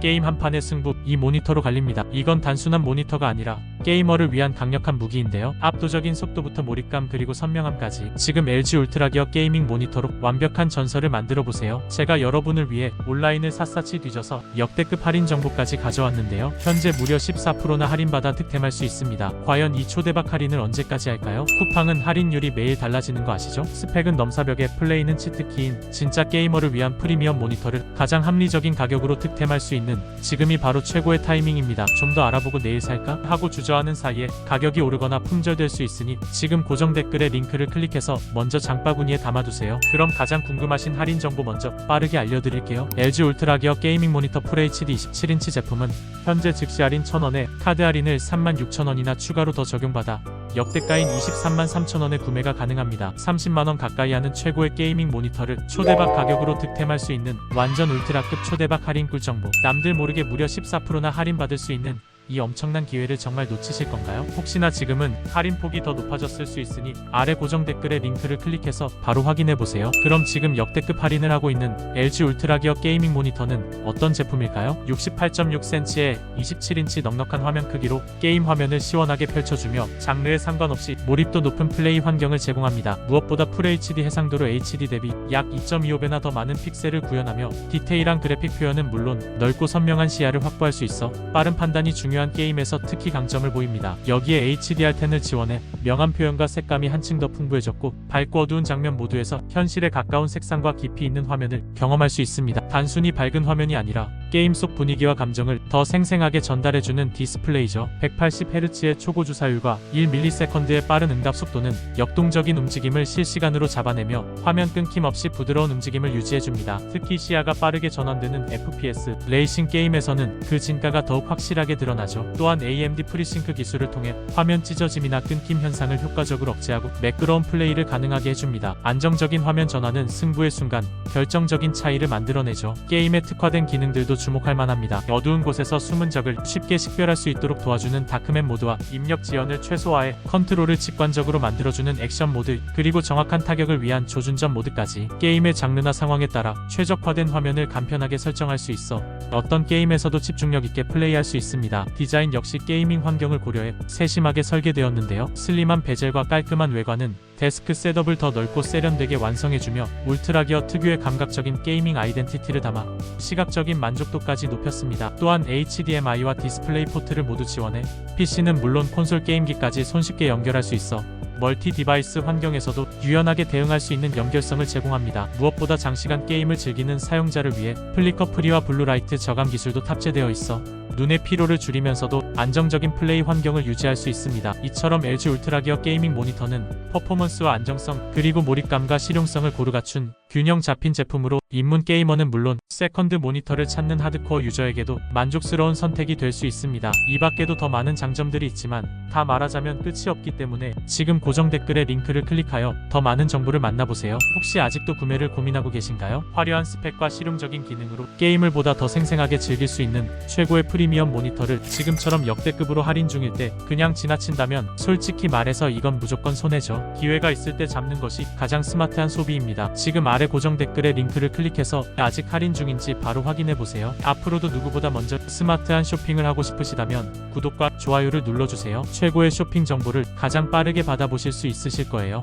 게임 한 판의 승부 이 모니터로 갈립니다. 이건 단순한 모니터가 아니라 게이머를 위한 강력한 무기인데요. 압도적인 속도부터 몰입감 그리고 선명함까지 지금 LG 울트라 기어 게이밍 모니터로 완벽한 전설을 만들어 보세요. 제가 여러분을 위해 온라인을 샅샅이 뒤져서 역대급 할인 정보까지 가져왔는데요. 현재 무려 14%나 할인받아 득템할 수 있습니다. 과연 이 초대박 할인을 언제까지 할까요? 쿠팡은 할인율이 매일 달라지는 거 아시죠? 스펙은 넘사벽에 플레이는 치트키인 진짜 게이머를 위한 프리미엄 모니터를 가장 합리적인 가격으로 득템할 수 있는 지금이 바로 최고의 타이밍입니다. 좀 더 알아보고 내일 살까? 하고 주저 하는 사이에 가격이 오르거나 품절될 수 있으니 지금 고정 댓글에 링크를 클릭해서 먼저 장바구니에 담아두세요. 그럼 가장 궁금하신 할인 정보 먼저 빠르게 알려드릴게요. LG 울트라 기어 게이밍 모니터 FHD 27인치 제품은 현재 즉시 할인 1000원에 카드 할인을 36,000원이나 추가로 더 적용받아 역대가인 23만 3천원에 구매가 가능합니다. 30만원 가까이 하는 최고의 게이밍 모니터를 초대박 가격으로 득템할 수 있는 완전 울트라급 초대박 할인 꿀 정보. 남들 모르게 무려 14%나 할인받을 수 있는 이 엄청난 기회를 정말 놓치실 건가요? 혹시나 지금은 할인 폭이 더 높아졌을 수 있으니 아래 고정 댓글에 링크를 클릭해서 바로 확인해 보세요. 그럼 지금 역대급 할인을 하고 있는 LG 울트라 기어 게이밍 모니터는 어떤 제품일까요? 68.6cm의 27인치 넉넉한 화면 크기로 게임 화면을 시원하게 펼쳐주며 장르에 상관없이 몰입도 높은 플레이 환경을 제공합니다. 무엇보다 FHD 해상도로 HD 대비 약 2.25배나 더 많은 픽셀을 구현하며 디테일한 그래픽 표현은 물론 넓고 선명한 시야를 확보할 수 있어 빠른 판단이 중요 한 게임에서 특히 강점을 보입니다. 여기에 HDR10을 지원해 명암 표현과 색감이 한층 더 풍부해졌고 밝고 어두운 장면 모두에서 현실에 가까운 색상과 깊이 있는 화면을 경험할 수 있습니다. 단순히 밝은 화면이 아니라 게임 속 분위기와 감정을 더 생생하게 전달해주는 디스플레이죠. 180Hz의 초고 주 사율과 1ms의 빠른 응답 속도는 역동적인 움직임을 실시간으로 잡아내며 화면 끊김 없이 부드러운 움직임을 유지해줍니다. 특히 시야가 빠르게 전환되는 FPS, 레이싱 게임에서는 그 진가가 더욱 확실하게 드러나죠. 또한 AMD 프리싱크 기술을 통해 화면 찢어짐이나 끊김 현상을 효과적으로 억제하고 매끄러운 플레이를 가능하게 해줍니다. 안정적인 화면 전환은 승부의 순간 결정적인 차이를 만들어내죠. 게임에 특화된 기능들도 주목할 만합니다. 어두운 곳에서 숨은 적을 쉽게 식별할 수 있도록 도와주는 다크맨 모드와 입력 지연을 최소화해 컨트롤을 직관적으로 만들어주는 액션 모드 그리고 정확한 타격을 위한 조준점 모드까지 게임의 장르나 상황에 따라 최적화된 화면을 간편하게 설정할 수 있어 어떤 게임에서도 집중력 있게 플레이할 수 있습니다. 디자인 역시 게이밍 환경을 고려해 세심하게 설계되었는데요. 슬림한 베젤과 깔끔한 외관은 데스크 셋업을 더 넓고 세련되게 완성해주며 울트라 기어 특유의 감각적인 게이밍 아이덴티티를 담아 시각적인 만족도까지 높였습니다. 또한 HDMI와 디스플레이 포트를 모두 지원해 PC는 물론 콘솔 게임기까지 손쉽게 연결할 수 있어 멀티 디바이스 환경에서도 유연하게 대응할 수 있는 연결성을 제공합니다. 무엇보다 장시간 게임을 즐기는 사용자를 위해 플리커 프리와 블루라이트 저감 기술도 탑재되어 있어 눈의 피로를 줄이면서도 안정적인 플레이 환경을 유지할 수 있습니다. 이처럼 LG 울트라 기어 게이밍 모니터는 퍼포먼스와 안정성 그리고 몰입감과 실용성을 고루 갖춘 균형 잡힌 제품으로 입문 게이머는 물론 세컨드 모니터를 찾는 하드코어 유저에게도 만족스러운 선택이 될 수 있습니다. 이 밖에도 더 많은 장점들이 있지만 다 말하자면 끝이 없기 때문에 지금 고정 댓글에 링크를 클릭하여 더 많은 정보를 만나보세요. 혹시 아직도 구매를 고민하고 계신가요? 화려한 스펙과 실용적인 기능으로 게임을 보다 더 생생하게 즐길 수 있는 최고의 프리미엄 모니터를 지금처럼 역대급으로 할인 중일 때 그냥 지나친다면 솔직히 말해서 이건 무조건 손해죠. 기회가 있을 때 잡는 것이 가장 스마트한 소비입니다. 지금 아래 고정 댓글에 링크를 클릭해서 아직 할인 중인지 바로 확인해 보세요. 앞으로도 누구보다 먼저 스마트한 쇼핑을 하고 싶으시다면 구독과 좋아요를 눌러주세요. 최고의 쇼핑 정보를 가장 빠르게 받아보실 수 있으실 거예요.